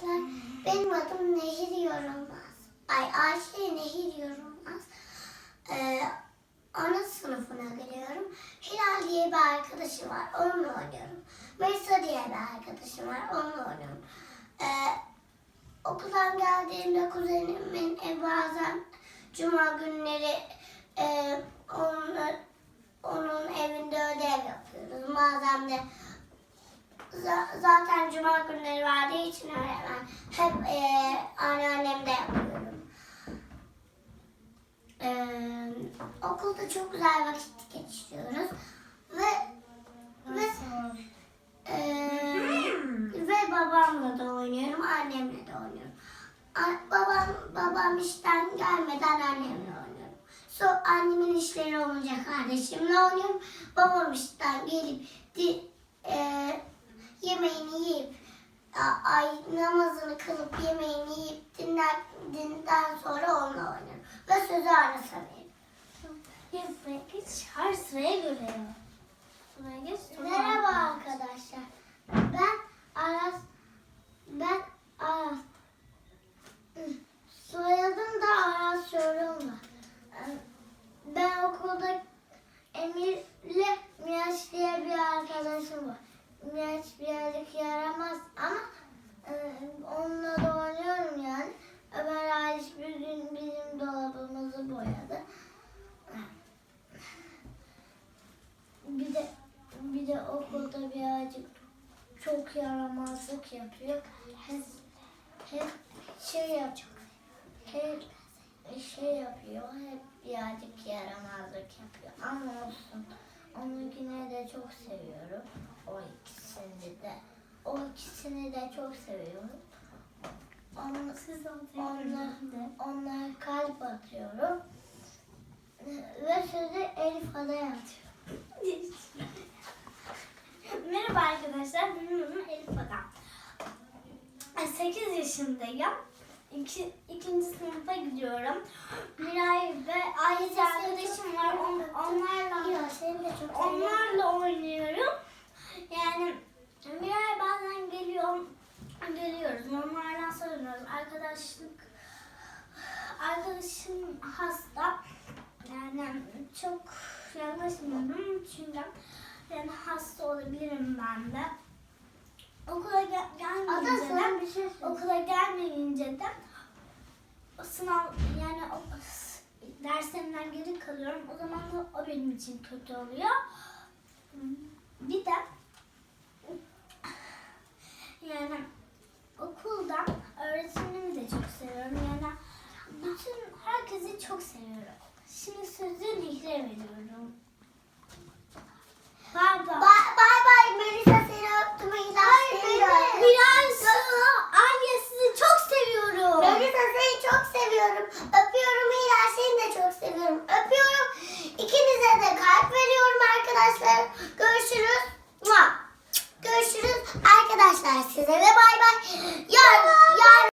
arkadaşlar. Benim adım Nehir Yorulmaz. Ay Ayşe Nehir Yorulmaz. Ee, ana sınıfına giriyorum. Hilal diye bir arkadaşım var. Onunla oynuyorum. Melisa diye bir arkadaşım var. Onunla oynuyorum. Ee, okuldan geldiğimde kuzenimin ev bazen cuma günleri e, onun, onun evinde ödev yapıyoruz. Bazen de za- zaten cuma günleri verdiği için öğretmen hep e, anneannemde yapıyorum. Ee, okulda çok güzel vakit geçiriyoruz ve ve ee, ve babamla da oynuyorum, annemle de oynuyorum. A- babam babam işten gelmeden annemle oynuyorum. So annemin işleri olunca kardeşimle oynuyorum. Babam işten gelip di, ee, yemeğini yiyip a- ay namazını kılıp yemeğini yiyip dinler, dinden sonra onunla oynuyorum. Ve sözü veririm. Buraya geç. Her sıraya göre ya. Buraya geç. Merhaba arkadaşlar. Ben Aras. Ben Aras. Soyadım da Aras Yorulma. Ben okulda Emir'le Miraç diye bir arkadaşım var. Miraç birazcık yaramaz ama e, onunla da oynuyorum yani. Ömer Haliç bir gün bizim dolabımızı boyadı. Bir de bir de okulda birazcık çok yaramazlık yapıyor. Hep, hep şey yapıyor. Hep şey yapıyor. Hep birazcık yaramazlık yapıyor. Ama olsun. Onu yine de çok seviyorum. O ikisini de. O ikisini de çok seviyorum. Onu, Siz de onlara, onlara kalp atıyorum. Ve sözü Elif Ada'ya atıyorum. Merhaba arkadaşlar. Benim adım Elif Adam. 8 yaşındayım. İki, ikinci sınıfa gidiyorum. Miray ve Ayşe arkadaşım var. On, onlarla onlarla oynuyorum. Yani Miray bazen geliyor, geliyoruz. Onlardan sarılıyoruz. Arkadaşlık arkadaşım hasta. Yani çok yaklaşmıyorum çünkü yani hasta olabilirim ben de. Okula gel gelmeyince de şey okula gelmeyince de o sınav yani o derslerimden geri kalıyorum. O zaman da o benim için kötü oluyor. Bir de yani okulda öğretmenimi de çok seviyorum. Yani bütün herkesi çok seviyorum. Şimdi sözü Nihre veriyorum.